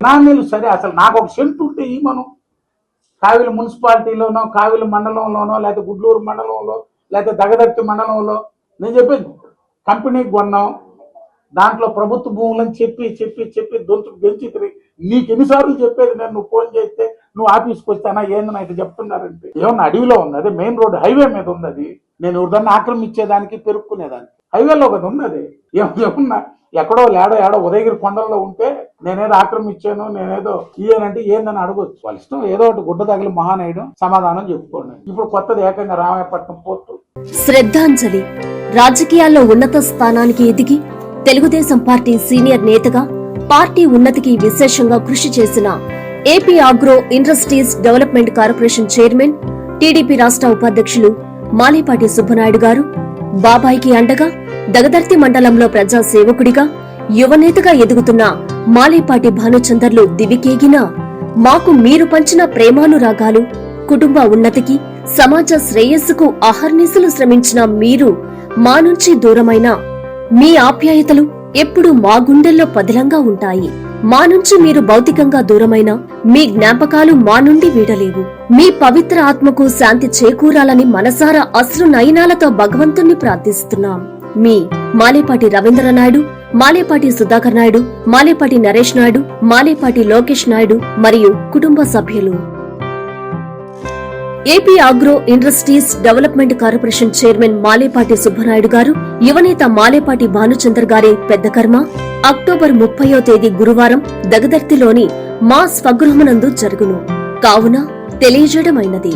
నాణ్యులు సరే అసలు నాకు ఒక సెంటు ఉంటే ఈ మనం కావిలి మున్సిపాలిటీలోనో కావిలి మండలంలోనో లేకపోతే గుడ్లూరు మండలంలో లేకపోతే దగదర్తి మండలంలో నేను చెప్పేది కంపెనీకి కొన్నాం దాంట్లో ప్రభుత్వ భూములని చెప్పి చెప్పి చెప్పి దొంతు పెంచి నీకు ఎన్నిసార్లు చెప్పేది నేను నువ్వు ఫోన్ చేస్తే నువ్వు ఆఫీస్కి వస్తానా ఏందని అయితే చెప్తున్నారంటే. ఏమన్నా అడవిలో ఉంది అది మెయిన్ రోడ్ హైవే మీద ఉంది అది నేను ఎవరిదాన్ని ఆక్రమించేదానికి పెరుక్కునేదానికి. హైవేలో ఒకటి ఉన్నది. ఏం- ఏమన్నా ఎక్కడో లేడో ఏడో ఉదయగిరి కొండల్లో ఉంటే నేనేదో ఆక్రమించాను నేనేదో ఈయనంటే ఏందని అడగొచ్చు. వాళ్ళ ఇష్టం ఏదో ఒకటి గుడ్డ తగిలి మహానయుడు సమాధానం చెప్పుకోండి. ఇప్పుడు కొత్తది ఏకంగా రామాయపట్నం పోర్టు శ్రద్ధాంజలి రాజకీయాల్లో ఉన్నత స్థానానికి ఎదిగి తెలుగుదేశం పార్టీ సీనియర్ నేతగా పార్టీ ఉన్నతికి విశేషంగా కృషి చేసిన AP agro industries development corporation chairman TDP రాష్ట్ర ఉపాధ్యక్షులు మాలేపాటి సుబ్బనాయుడు గారు బాబాయికి అండగా దగదర్తి మండలంలో ప్రజా సేవకుడిగా యువనేతగా ఎదుగుతున్న మాలేపాటి భానుచందర్లు దివికేగినా మాకు మీరు పంచిన ప్రేమానురాగాలు కుటుంబ ఉన్నతికి సమాజ శ్రేయస్సుకు అహర్నిశలు శ్రమించిన మీరు మా నుంచి దూరమైన మీ ఆప్యాయతలు ఎప్పుడూ మా గుండెల్లో పదిలంగా ఉంటాయి. మా నుంచి మీరు భౌతికంగా దూరమైన మీ జ్ఞాపకాలు మా నుండి వీడలేవు. మీ పవిత్ర ఆత్మకు శాంతి చేకూరాలని మనసారా అశ్రు నయనాలతో భగవంతుణ్ణి ప్రార్థిస్తున్నాం. మీ మాలేపాటి రవీంద్రనాయుడు మాలేపాటి సుధాకర్ నాయుడు మాలేపాటి నరేష్ నాయుడు మాలేపాటి లోకేష్ నాయుడు మరియు కుటుంబ సభ్యులు. AP agro industries development corporation chairman Malepati Subbanaidu garu యువనేత మాలేపాటి భానుచందర్ గారి పెద్ద కర్మ. అక్టోబర్ ముప్పయో తేదీ గురువారం దగదర్తిలోని మా స్వగృహమునందు జరుగును. కావున తెలియజేయడమైనది.